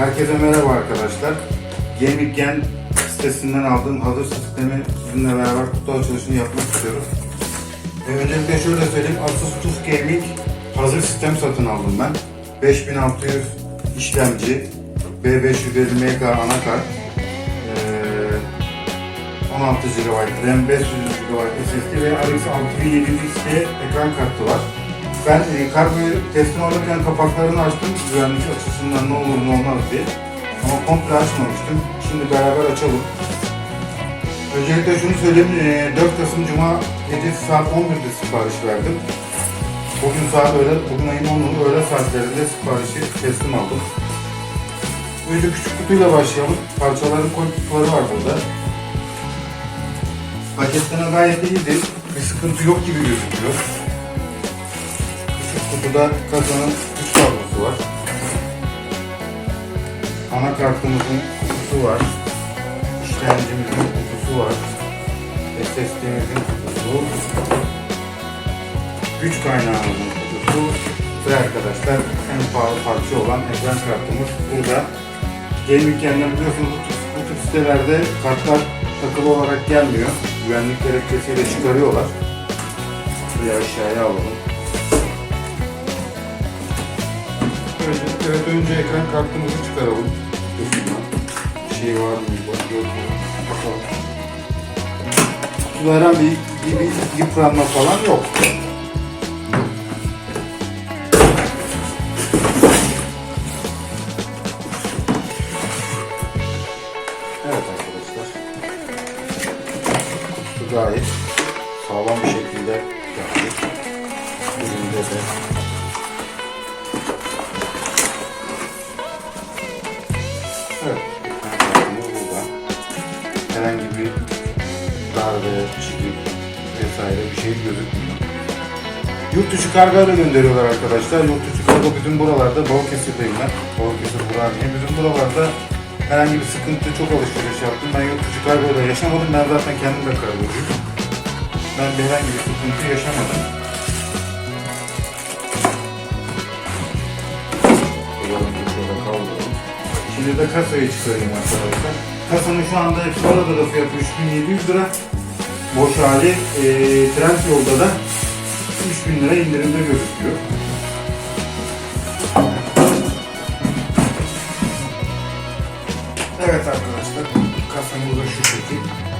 Herkese merhaba arkadaşlar. Gaming Gen sitesinden aldığım hazır sistemi sizinle beraber kutu açılışını yapmak istiyorum. Ve öncelikle şöyle söyleyeyim. Asus TUF Gaming hazır sistem satın aldım ben. 5600 işlemci, B550MK anakart, eee, 16 GB RAM, 500 GB SSD ve RX 6700 XT ekran kartı var. Ben e, kargoyu teslim alırken kapaklarını açtım güvenlik açısından ne olur ne olmaz diye. Ama komple açmamıştım. Şimdi beraber açalım. Öncelikle şunu söyleyeyim, e, 4 Kasım Cuma gecesi saat 11'de sipariş verdim. Bugün saat öyle, bugün ayın 10'u öğle saatlerinde siparişi teslim aldım. Önce küçük kutuyla başlayalım. Parçaların koy kutuları var burada. Paketleme gayet iyiydi. Bir sıkıntı yok gibi gözüküyor. Küçük kutuda kasanın üst kablosu var. Anakartımızın kutusu var. İşlemcimizin kutusu var. SSD'mizin kutusu. Güç kaynağımızın kutusu. Ve arkadaşlar en pahalı parça olan ekran kartımız burada. Gaming biliyorsunuz bu tür sitelerde kartlar takılı olarak gelmiyor. Güvenlik gerekçesiyle çıkarıyorlar. Bir aşağıya alalım. Evet, önce ekran kartımızı çıkaralım. Bir şey var mı? Yok bir, bir, bir yıpranma falan yok. Evet arkadaşlar. Kutu gayet sağlam bir şekilde geldi. Üründe de Burada. Herhangi bir darbe, çizik vesaire bir şey gözükmüyor. Yurt dışı kargoyla gönderiyorlar arkadaşlar. Yurt dışı kargo bizim buralarda Balıkesir'deyim ben. Balıkesir Burhaniye. Bizim buralarda herhangi bir sıkıntı çok alışveriş yaptım. Ben yurt dışı kargoyla yaşamadım. Ben zaten kendim de kargocuyum. Ben bir herhangi bir sıkıntı yaşamadım. Kaldıralım. Şimdi de kasayı çıkarayım arkadaşlar. Kasanın şu anda Explorer'da da fiyatı 3700 lira. Boş hali e, Trend yolda da 3000 lira indirimde gözüküyor. Evet arkadaşlar, kasamız da şu